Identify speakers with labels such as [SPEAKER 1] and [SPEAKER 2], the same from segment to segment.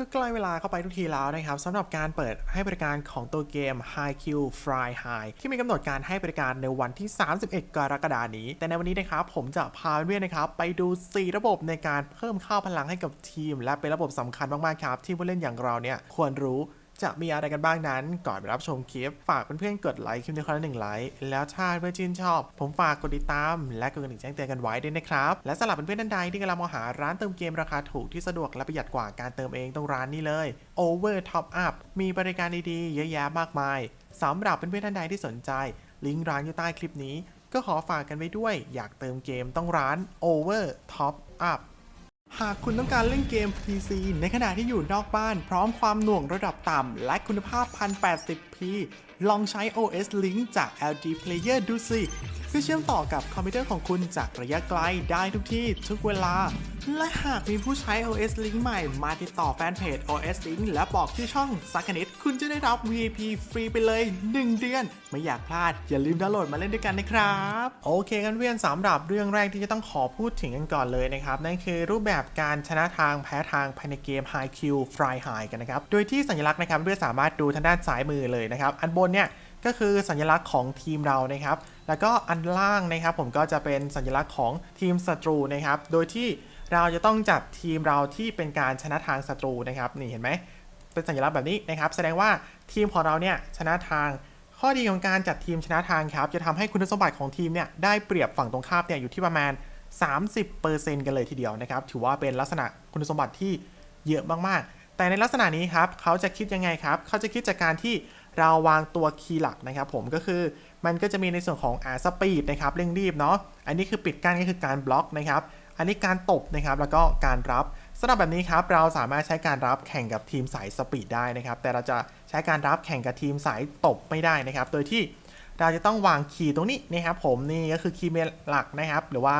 [SPEAKER 1] ก็ใกล้เวลาเข้าไปทุกทีแล้วนะครับสำหรับการเปิดให้บริการของตัวเกม High Q Fly High ที่มีกำหนดการให้บริการในวันที่ 31 กรกฎาคมนี้ แต่ในวันนี้นะครับผมจะพาเพื่อนนะครับไปดู 4 ระบบในการเพิ่มข้าวพลังให้กับทีม และเป็นระบบสำคัญมากๆครับที่ผู้เล่นอย่างเราเนี่ยควรรู้ จะมีอะไรกันบ้างนั้น ก่อนไปรับชมคลิป ฝากเพื่อนๆกดไลค์คลิปนี้คนละหนึ่งไลค์แล้วถ้าเพื่อนชื่นชอบ ผมฝากกดติดตาม และกดกระดิ่งแจ้งเตือนกันไว้ด้วยนะครับ และสำหรับเพื่อนๆท่านใดที่กำลังมองหาร้านเติมเกมราคาถูกที่สะดวกและประหยัดกว่าการเติมเองตรงร้านนี้เลย Over Top Up มีบริการดีๆเยอะแยะมากมายสำหรับเพื่อนๆท่านใดที่สนใจ ลิงก์ร้านอยู่ใต้คลิปนี้ ก็ขอฝากกันไว้ด้วย อยากเติมเกมต้องร้าน Over Top Up หากคุณต้องการเล่นเกม PC ในขณะที่อยู่นอกบ้าน พร้อมความหน่วงระดับต่ำ และคุณภาพ 1080p ลองใช้ OS Link จาก LG Player ดูสิเพื่อเชื่อมต่อกับคอมพิวเตอร์ของคุณจากระยะไกลได้ทุกที่ทุกเวลา และหากมีผู้ใช้ OS Link ใหม่มาติดต่อแฟนเพจ OS Link และบอกที่อช่องสักนิดคุณจะได้รับ VIP ฟรีไปเลย 1 เดือน ไม่อยากพลาด อย่าลืมดาวน์โหลดมาเล่นด้วยกันนะครับ โอเคกันเพื่อนสำหรับเรื่องแรกที่จะต้องขอพูดถึงกันก่อนเลยนะครับ นั่นคือรูปแบบการชนะทางแพ้ทางภายในเกม High Q Fly High กันนะครับ โดยที่สัญลักษณ์นะครับเพื่อนสามารถดูทางด้านซ้ายมือเลยนะครับ อันบนเนี่ยก็คือสัญลักษณ์ของทีมเรานะครับ แล้วก็อันล่างนะครับผมก็จะเป็นสัญลักษณ์ของทีมศัตรูนะครับ โดยที่เราจะต้องจัดทีมเราที่เป็นการชนะทางศัตรูนะครับนี่เห็นไหมเป็นสัญลักษณ์แบบนี้นะครับ แสดงว่าทีมของเราเนี่ยชนะทาง ข้อดีของการจัดทีมชนะทางครับ จะทำให้คุณสมบัติของทีมเนี่ยได้เปรียบฝั่งตรงข้ามเนี่ยอยู่ที่ประมาณ 30%กันเลยทีเดียวนะครับ ถือว่าเป็นลักษณะคุณสมบัติที่เยอะมากๆ แต่ในลักษณะนี้ครับเขาจะคิดยังไงครับเขาจะคิดจากการที่เราวางตัวคีย์หลักนะครับ ผมก็คือ มันก็จะมีในส่วนของอ่าสปีดนะครับเร่งรีบเนาะอันนี้คือปิดกั้นก็คือการบล็อกนะครับอันนี้การตบนะครับแล้วก็การรับสำหรับแบบนี้ครับเราสามารถใช้การรับแข่งกับทีมสายสปีดได้นะครับแต่เราจะใช้การรับแข่งกับทีมสายตบไม่ได้นะครับ โดยที่เราจะต้องวางคีย์ตรงนี้นะครับผมนี่ก็คือคีย์เมนหลักนะครับ หรือว่า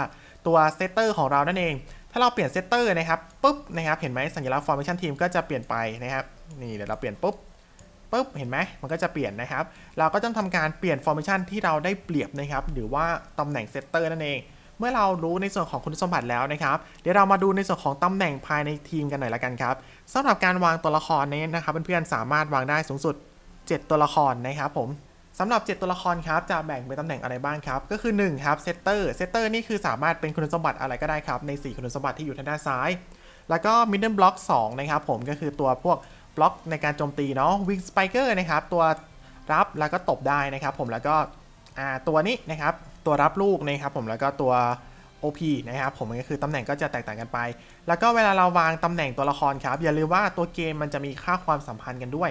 [SPEAKER 1] ตัวเซตเตอร์ของเรานั่นเอง ถ้าเราเปลี่ยนเซตเตอร์นะครับปุ๊บนะครับเห็นไหมสัญลักษณ์ formation team ก็จะเปลี่ยนไปนะครับนี่เดี๋ยวเราเปลี่ยนปุ๊บ ปุ๊บเห็นไหมมันก็จะเปลี่ยนนะครับ เราก็ต้องทำการเปลี่ยนฟอร์มชันที่เราได้เปรียบนะครับ หรือว่าตำแหน่งเซตเตอร์นั่นเอง เมื่อเรารู้ในส่วนของคุณสมบัติแล้วนะครับ เดี๋ยวเรามาดูในส่วนของตำแหน่งภายในทีมกันหน่อยละกันครับสำหรับการวางตัวละครนี้นะครับเพื่อนๆสามารถวางได้สูงสุด 7 ตัวละครนะครับผมสำหรับ 7 ตัวละครครับจะแบ่งเป็นตำแหน่งอะไรบ้างครับ ก็คือ1ครับเซตเตอร์เซตเตอร์นี่คือสามารถเป็นคุณสมบัติอะไรก็ได้ครับใน 4 คุณสมบัติที่อยู่ทางด้านซ้าย แล้วก็ middle block 2นะครับผมก็คือตัวพวก บล็อกในการโจมตีเนาะ wing spiker นะครับตัวรับแล้วก็ตบได้นะครับ ผมแล้วก็ตัวนี้นะครับตัวรับลูกนะครับผมแล้วก็ตัว OP นะครับผมก็คือตำแหน่งก็จะแตกต่างกันไป แล้วก็เวลาเราวางตำแหน่งตัวละครครับ อย่าลืมว่าตัวเกมมันจะมีค่าความสัมพันธ์กันด้วย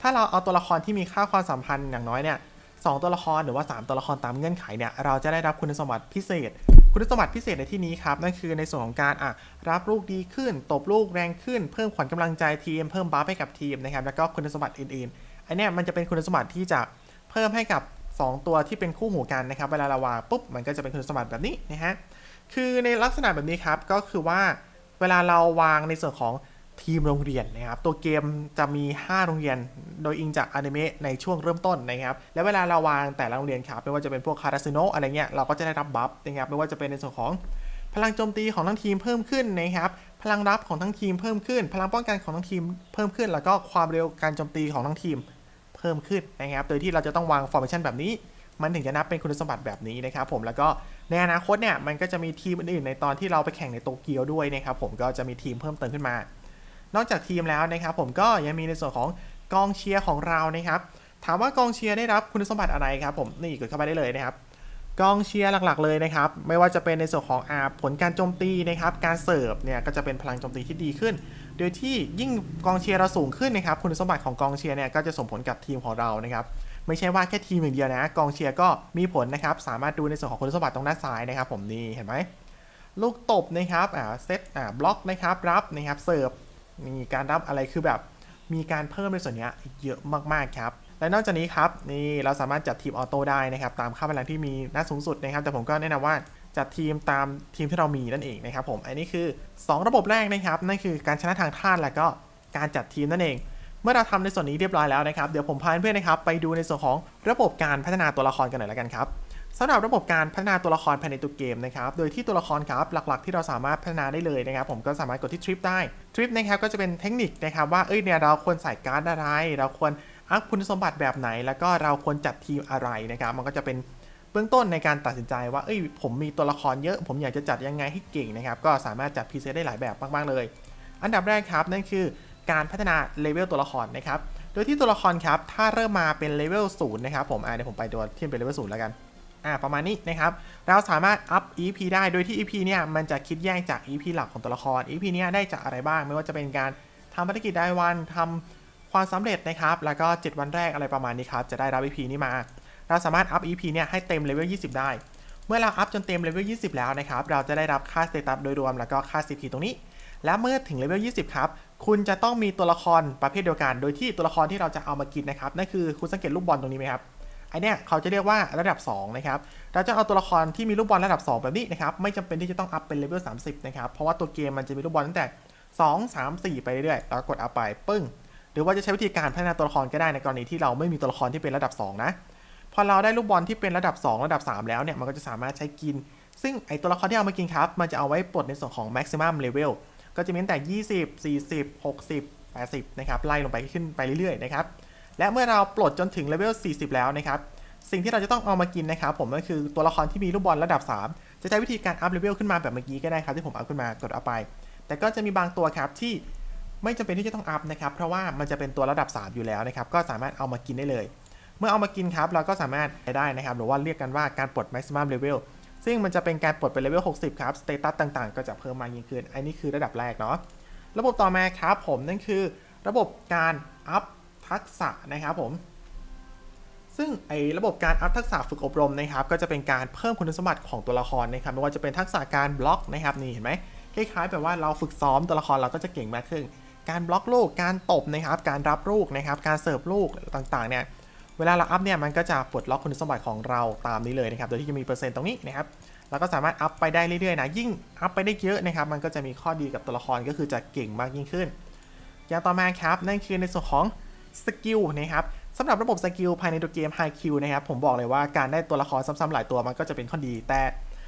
[SPEAKER 1] ถ้าเราเอาตัวละครที่มีค่าความสัมพันธ์อย่างน้อยเนี่ยสองตัวละครหรือว่า 3 ตัวละครตามเงื่อนไขเนี่ยเราจะได้รับคุณสมบัติพิเศษ คุณสมบัติพิเศษในที่นี้ครับ นั่นคือในส่วนของการอะรับลูกดีขึ้น ตบลูกแรงขึ้น เพิ่มขวัญกำลังใจทีม เพิ่มบัฟให้กับทีมนะครับแล้วก็คุณสมบัติอื่นๆอันนี้มันจะเป็นคุณสมบัติที่จะเพิ่มให้กับ 2 ตัวที่เป็นคู่หูกันนะครับเวลาเราวางปุ๊บมันก็จะเป็นคุณสมบัติแบบนี้นะฮะคือในลักษณะแบบนี้ครับก็คือว่าเวลาเราวางในส่วนของทีมโรงเรียนนะครับตัวเกมจะมี 5 โรงเรียน โดยอิงจากอนิเมะในช่วงเริ่มต้นนะครับ และเวลาเราวางแต่ละโรงเรียนครับไม่ว่าจะเป็นพวกคาราซิโนอะไรเงี้ยเราก็จะได้รับบัฟนะครับไม่ว่าจะเป็นในส่วนของพลังโจมตีของทั้งทีมเพิ่มขึ้นนะครับ พลังรับของทั้งทีมเพิ่มขึ้น พลังป้องกันของทั้งทีมเพิ่มขึ้น แล้วก็ความเร็วการโจมตีของทั้งทีมเพิ่มขึ้นนะครับ โดยที่เราจะต้องวางฟอร์มชันแบบนี้ มันถึงจะนับเป็นคุณสมบัติแบบนี้นะครับผม แล้วก็ในอนาคตเนี่ย มันก็จะมีทีมอื่นๆ ในตอนที่เราไปแข่งในโตเกียวด้วยนะครับผม ก็จะมีทีมเพิ่มเติมขึ้นมา นอกจากทีมแล้วนะครับผมก็ยังมีในส่วนของ กองเชียร์ของเรานะครับ ถามว่ากองเชียร์ได้รับคุณสมบัติอะไรครับผมนี่กดเข้าไปได้เลยนะครับ กองเชียร์หลักๆเลยนะครับ ไม่ว่าจะเป็นในส่วนของอาผลการโจมตีนะครับ การเสิร์ฟเนี่ยก็จะเป็นพลังโจมตีที่ดีขึ้น โดยที่ยิ่งกองเชียร์เราสูงขึ้นนะครับ คุณสมบัติของกองเชียร์เนี่ยก็จะส่งผลกับทีมของเรานะครับไม่ใช่ว่าแค่ทีมอย่างเดียวนะ กองเชียร์ก็มีผลนะครับ สามารถดูในส่วนของคุณสมบัติตรงด้านซ้ายนะครับ ผมนี่เห็นไหมลูกตบนะครับอ่าเซตอ่าบล็อกนะครับรับนะครับเสิร์ฟมีการรับอะไรคือแบบ มีการเพิ่มในส่วนนี้เยอะมากๆครับและนอกจากนี้ครับนี่เราสามารถจัดทีมออโต้ได้นะครับตามค่าพลังที่มีน้าสูงสุดนะครับ แต่ผมก็แนะนำว่าจัดทีมตามทีมที่เรามีนั่นเองนะครับผมอันนี้คือ 2 ระบบแรกนะครับนั่นคือการชนะทางท่านและก็การจัดทีมนั่นเอง เมื่อเราทำในส่วนนี้เรียบร้อยแล้วนะครับเดี๋ยวผมพาเพื่อนๆนะครับไปดูในส่วนของระบบการพัฒนาตัวละครกันหน่อยแล้วกันครับ สำหรับระบบการพัฒนาตัวละครภายในตัวเกมนะครับ โดยที่ตัวละครครับหลักๆ ที่เราสามารถพัฒนาได้เลยนะครับ ผมก็สามารถกดที่ทริปได้ ทริปนะครับก็จะเป็นเทคนิคนะครับว่า เอ้ยเนี่ยเราควรใส่การ์ดอะไร เราควรอัพคุณสมบัติแบบไหน แล้วก็เราควรจัดทีมอะไรนะครับ มันก็จะเป็นเบื้องต้นในการตัดสินใจว่า เอ้ย ผมมีตัวละครเยอะ ผมอยากจะจัดยังไงให้เก่งนะครับ ก็สามารถจัดพรีเซตได้หลายแบบมากๆเลย อันดับแรกครับนั่นคือการพัฒนาเลเวลตัวละครนะครับ โดยที่ตัวละครครับ ถ้าเริ่มมาเป็นเลเวลศูนย์นะครับ ผมอ่าเดี๋ยวผมไปตัวที่เป็นเลเวลศูนย์แล้วกัน อ่าประมาณนี้นะครับ เราสามารถอัพ EP ได้โดยที่ EP เนี่ยมันจะคิดแยกจาก EP หลักของตัวละคร EP เนี่ยได้จากอะไรบ้าง ไม่ว่าจะเป็นการทำภารกิจรายวันทำความสำเร็จนะครับ แล้วก็ 7 วันแรกอะไรประมาณนี้ครับ จะได้รับ EP นี้มา เราสามารถอัพ EP เนี่ยให้เต็มเลเวล 20 ได้ เมื่อเราอัพจนเต็มเลเวล 20 แล้วนะครับ เราจะได้รับค่าสเตตัสโดยรวม แล้วก็ค่า CP ตรงนี้ และเมื่อถึงเลเวล 20 ครับ คุณจะต้องมีตัวละครประเภทเดียวกัน โดยที่ตัวละครที่เราจะเอามากินนะครับ นั่นคือคุณสังเกตลูกบอลตรงนี้ไหมครับ ไอเนี้ยเขาจะเรียกว่าระดับ2นะครับเราจะเอาตัวละครที่มีลูกบอลระดับ 2 แบบนี้นะครับไม่จำเป็นที่จะต้องอัพเป็นเลเวล30นะครับเพราะว่าตัวเกมมันจะมีลูกบอลตั้งแต่ 2 3 4 ไปเรื่อยๆแล้วก็กดอัพไปปึ้ง หรือว่าจะใช้วิธีการพัฒนาตัวละครก็ได้ในกรณีที่เราไม่มีตัวละครที่เป็นระดับ 2 นะพอเราได้ลูกบอลที่เป็นระดับ 2 ระดับ 3 แล้วเนี่ยมันก็จะสามารถใช้กิน ซึ่งไอตัวละครที่เอามากินครับมันจะเอาไว้ปลดในส่วนของ maximum level ก็จะมีตั้งแต่ 20 40 60 80นะครับไล่ลงไปขึ้นไปเรื่อยๆนะครับ และเมื่อเราปลดจนถึงเลเวล 40 แล้วนะครับ สิ่งที่เราจะต้องเอามากินนะครับผมก็คือตัวละครที่มีลูกบอลระดับ 3 จะใช้วิธีการอัพเลเวลขึ้นมาแบบเมื่อกี้ก็ได้ครับที่ผมอัพขึ้นมากดเอัพไป แต่ก็จะมีบางตัวครับที่ไม่จำเป็นที่จะต้องอัพนะครับ เพราะว่ามันจะเป็นตัวระดับ 3 อยู่แล้วนะครับ ก็สามารถเอามากินได้เลย เมื่อเอามากินครับ เราก็สามารถไปได้นะครับ หรือว่าเรียกกันว่าการปลด maximum level ซึ่งมันจะเป็นการปลดเป็นเลเวล 60 ครับ สเตตัสต่างๆ ก็จะเพิ่มมากยิ่งขึ้น อันนี้คือระดับแรกเนาะ ระบบต่อมาครับผมนั่นคือ ระบบการอัพ ทักษะนะครับผม ซึ่งไอ้ระบบการอัพทักษะฝึกอบรมนะครับ ก็จะเป็นการเพิ่มคุณสมบัติของตัวละครนะครับไม่ว่าจะเป็นทักษะการบล็อกนะครับนี่เห็นไหมคล้ายๆแบบว่าเราฝึกซ้อมตัวละครเราก็จะเก่งมากขึ้น การบล็อกลูก การตบนะครับ การรับลูกนะครับ การเสิร์ฟลูกต่างๆ เนี่ย เวลาเราอัพเนี่ยมันก็จะปลดล็อกคุณสมบัติของเราตามนี้เลยนะครับ โดยที่จะมีเปอร์เซ็นต์ตรงนี้นะครับเราก็สามารถอัพไปได้เรื่อยๆนะ ยิ่งอัพไปได้เยอะนะครับ มันก็จะมีข้อดีกับตัวละครก็คือจะเก่งมากยิ่งขึ้น อย่างต่อมาครับ นั่นคือในส่วนของ สกิลนะครับสำหรับระบบสกิลภายในตัวเกม High Q นะครับผมบอกเลยว่าการได้ตัวละครซ้ำๆหลายตัวมันก็จะเป็นข้อดีแต่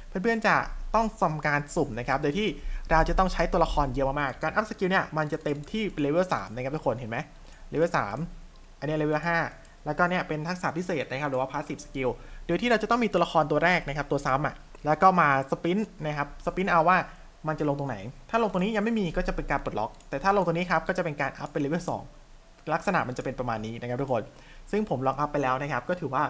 [SPEAKER 1] เพื่อนๆจะต้องทำการสุ่มนะครับ โดยที่เราจะต้องใช้ตัวละครเยอะมากๆ การอัพสกิลเนี่ยมันจะเต็มที่เลเวล3นะครับทุกคนเห็นไหมเลเวล3อันนี้เลเวล5แล้วก็เนี่ยเป็นทักษะพิเศษนะครับหรือว่า passive skill โดยที่เราจะต้องมีตัวละครตัวแรกนะครับตัวซ้ำอะแล้วก็มาสปินนะครับสปินเอาว่ามันจะลงตรงไหน ถ้าลงตรงนี้ยังไม่มีก็จะเป็นการปลดล็อก แต่ถ้าลงตรงนี้ครับก็จะเป็นการอัพเป็นเลเวล2 ลักษณะมันจะเป็นประมาณนี้นะครับทุกคน ซึ่งผมลองอัพไปแล้วนะครับ ก็ถือว่า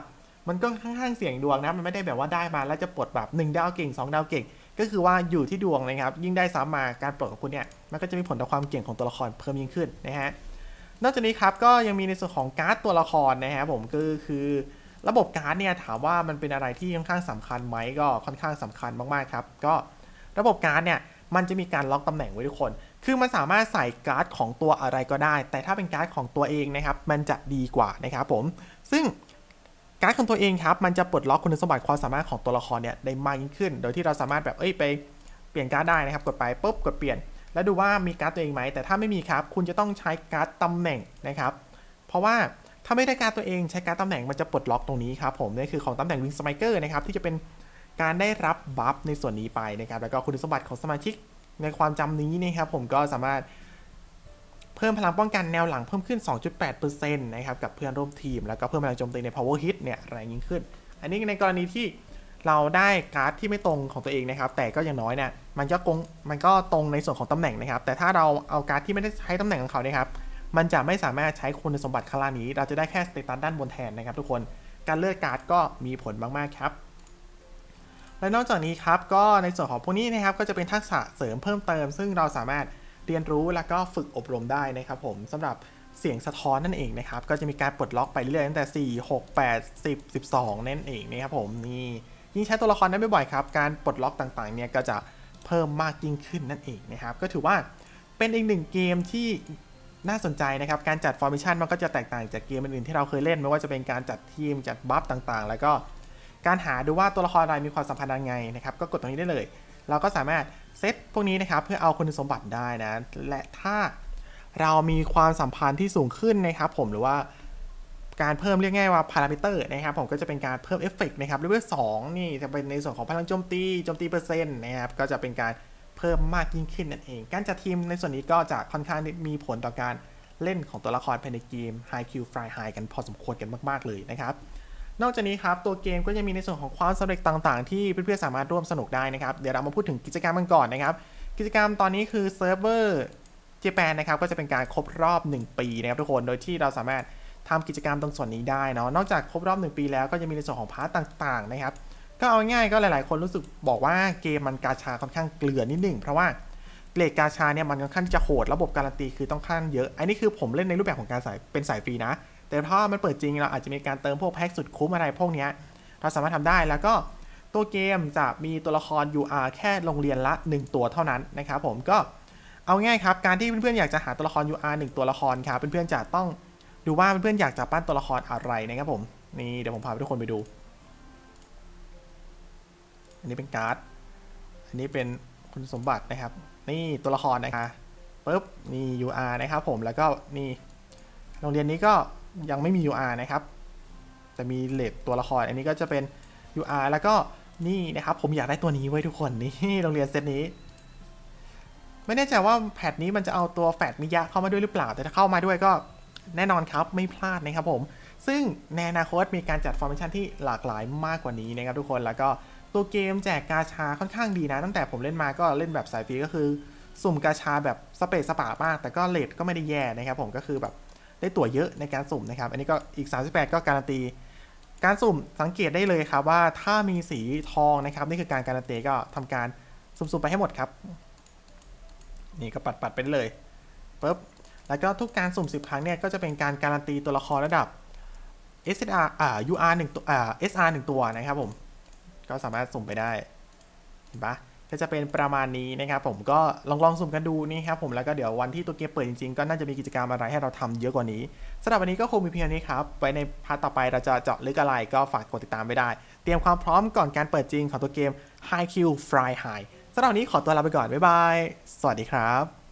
[SPEAKER 1] มันก็ค่อนข้างเสี่ยงดวงนะ มันไม่ได้แบบว่าได้มาแล้วจะปลดแบบ 1 ดาวเก่ง 2 ดาวเก่ง ก็คือว่าอยู่ที่ดวงนะครับ ยิ่งได้ซ้ำมาการปลดของคุณเนี่ย มันก็จะมีผลต่อความเก่งของตัวละครเพิ่มยิ่งขึ้นนะฮะ นอกจากนี้ครับก็ยังมีในส่วนของการ์ดตัวละครนะฮะผมก็คือระบบการ์ดเนี่ยถามว่ามันเป็นอะไรที่ค่อนข้างสำคัญไหมก็ค่อนข้างสำคัญมากๆครับ ก็ระบบการ์ดเนี่ยมันจะมีการล็อกตำแหน่งไว้ทุกคน คือมันสามารถใส่การ์ดของตัวอะไรก็ได้ แต่ถ้าเป็นการ์ดของตัวเองนะครับ มันจะดีกว่านะครับผม ซึ่งการ์ดของตัวเองครับ มันจะปลดล็อกคุณสมบัติความสามารถของตัวละครเนี่ยได้มากยิ่งขึ้น โดยที่เราสามารถแบบเอ้ยไปเปลี่ยนการ์ดได้นะครับ กดไปปุ๊บกดเปลี่ยน แล้วดูว่ามีการ์ดตัวเองไหม แต่ถ้าไม่มีครับ คุณจะต้องใช้การ์ดตำแหน่งนะครับ เพราะว่าถ้าไม่ได้การ์ดตัวเองใช้การ์ดตำแหน่งมันจะปลดล็อกตรงนี้ครับผมนี่คือของตำแหน่งวิงสไมเกอร์นะครับที่จะเป็นการได้รับบัฟในส่วนนี้ไปนะครับแล้วก็คุณสมบัติของสมาชิก ในความจำนี้นะครับผมก็สามารถเพิ่มพลังป้องกันแนวหลังเพิ่มขึ้น 2.8%นะครับกับเพื่อนร่วมทีม แล้วก็เพิ่มพลังโจมตีใน power hit เนี่ยแรงยิ่งขึ้น อันนี้ในกรณีที่เราได้การ์ดที่ไม่ตรงของตัวเองนะครับ แต่ก็อย่างน้อยเนี่ยมันก็กงมันก็ตรงในส่วนของตำแหน่งนะครับ แต่ถ้าเราเอาการ์ดที่ไม่ได้ใช้ตำแหน่งของเขาเนี่ยครับ มันจะไม่สามารถใช้คุณสมบัติข้างล่านี้ เราจะได้แค่สเตตัสด้านบนแทนนะครับ ทุกคน การเลือกการ์ดก็มีผลมากๆครับ และนอกจากนี้ครับก็ในส่วนของพวกนี้นะครับก็จะเป็นทักษะเสริมเพิ่มเติม ซึ่งเราสามารถเรียนรู้แล้วก็ฝึกอบรมได้นะครับผมสำหรับเสียงสะท้อนนั่นเองนะครับ ก็จะมีการปลดล็อกไปเรื่อยๆตั้งแต่ 4 6 8 10 12 นั่นเองนะครับผมนี่ยิ่งใช้ตัวละครได้บ่อยๆครับ การปลดล็อกต่างๆเนี่ยก็จะเพิ่มมากยิ่งขึ้นนั่นเองนะครับ ก็ถือว่าเป็นอีกหนึ่งเกมที่น่าสนใจนะครับ การจัดฟอร์มิชันมันก็จะแตกต่างจากเกมอื่นๆที่เราเคยเล่น ไม่ว่าจะเป็นการจัดทีมจัดบัฟต่างๆ แล้วก็ การหาดูว่าตัวละครอะไรมีความสัมพันธ์ยังไงนะครับก็กดตรงนี้ได้เลย เราก็สามารถเซตพวกนี้นะครับเพื่อเอาคุณสมบัติได้นะ และถ้าเรามีความสัมพันธ์ที่สูงขึ้นนะครับผมหรือว่าการเพิ่มเรียกง่ายว่าพารามิเตอร์นะครับผมก็จะเป็นการเพิ่มเอฟเฟกต์นะครับเลเวลสองนี่จะเป็นในส่วนของพลังโจมตีโจมตีเปอร์เซ็นต์นะครับก็จะเป็นการเพิ่มมากยิ่งขึ้นนั่นเอง การจัดทีมในส่วนนี้ก็จะค่อนข้างมีผลต่อการเล่นของตัวละครภายในเกม High Q Fly High กันพอสมควรกันมาก ๆ เลยนะครับ นอกจากนี้ครับตัวเกมก็ยังมีในส่วนของความสำเร็จต่างๆ ที่เพื่อนๆสามารถร่วมสนุกได้นะครับ เดี๋ยวเรามาพูดถึงกิจกรรมกันก่อนนะครับ กิจกรรมตอนนี้คือเซิร์ฟเวอร์เจแปนนะครับก็จะเป็นการครบรอบ 1 ปีนะครับทุกคนโดยที่เราสามารถทำกิจกรรมตรงส่วนนี้ได้เนาะนอกจากครบรอบ 1 ปีแล้วก็จะมีในส่วนของพาร์ตต่างๆนะครับก็เอาง่ายๆก็หลายๆ คนรู้สึกบอกว่าเกมมันกาชาค่อนข้างเกลือนิดหนึ่งเพราะว่าเกรดกาชาเนี่ยมันค่อนข้างจะโหดระบบการันตีคือต้องค่อนข้างเยอะ อันนี้คือผมเล่นในรูปแบบของการสายเป็นสายฟรีนะ แต่ถ้ามันเปิดจริงเราอาจจะมีการเติมพวกแพ็กสุดคุ้มอะไรพวกนี้เราสามารถทำได้แล้วก็ตัวเกมจะมีตัวละคร UR แค่โรงเรียนละ 1 ตัวเท่านั้นนะครับผมก็เอาง่ายครับ การที่เพื่อนๆอยากจะหาตัวละคร UR 1 ตัวละครครับเพื่อนๆจะต้องดูว่าเพื่อนๆอยากจะปั้นตัวละครอะไรนะครับผมนี่เดี๋ยวผมพาทุกคนไปดู อันนี้เป็นการ์ด อันนี้เป็นคุณสมบัตินะครับ นี่ตัวละครนะครับปุ๊บนี่ UR นะครับผมแล้วก็นี่โรงเรียนนี้ก็ ยังไม่มี UR นะครับ แต่มีเลทตัวละคร อันนี้ก็จะเป็น UR แล้วก็นี่นะครับ ผมอยากได้ตัวนี้ไว้ทุกคนนี่โรงเรียนเซตนี้ ไม่แน่ใจว่าแพทนี้มันจะเอาตัวแฟดมิยะเข้ามาด้วยหรือเปล่า แต่ถ้าเข้ามาด้วยก็แน่นอนครับไม่พลาดนะครับผม ซึ่งในอนาคตมีการจัดฟอร์มชันที่หลากหลายมากกว่านี้นะครับทุกคนแล้วก็ตัวเกมแจกกาชาค่อนข้างดีนะ ตั้งแต่ผมเล่นมาก็เล่นแบบสายฟรีก็คือ สุ่มกาชาแบบสเปซสปามาก แต่ก็เลทก็ไม่ได้แย่นะครับผมก็คือแบบ ได้ตั๋วเยอะในการสุ่มนะครับ อันนี้ก็อีก 38 ก็การันตี การสุ่มสังเกตได้เลยครับว่าถ้ามีสีทองนะครับ นี่คือการการันตีก็ทำการสุ่มๆไปให้หมดครับ นี่ก็ปัดๆไปเลยปุ๊บแล้วก็ทุกการสุ่ม 10 ครั้งเนี่ยก็จะเป็นการการันตีตัวละครระดับ SR อ่า UR 1ตัวอ่า SR 1ตัวนะครับผม ก็สามารถสุ่มไปได้ เห็นปะ ก็จะเป็นประมาณนี้นะครับผมก็ลองลองสุ่มกันดูนี่ครับผมแล้วก็เดี๋ยววันที่ตัวเกมเปิดจริงๆ ก็น่าจะมีกิจกรรมอะไรให้เราทำเยอะกว่านี้สำหรับวันนี้ก็คงมีเพียงนี้ครับไว้ในพาร์ทต่อไปเราจะเจาะลึกอะไรก็ฝากกดติดตามไว้ได้ เตรียมความพร้อมก่อนการเปิดจริงของตัวเกม High Q Fly High สำหรับวันนี้ขอตัวลาไปก่อนบ๊ายบายสวัสดีครับ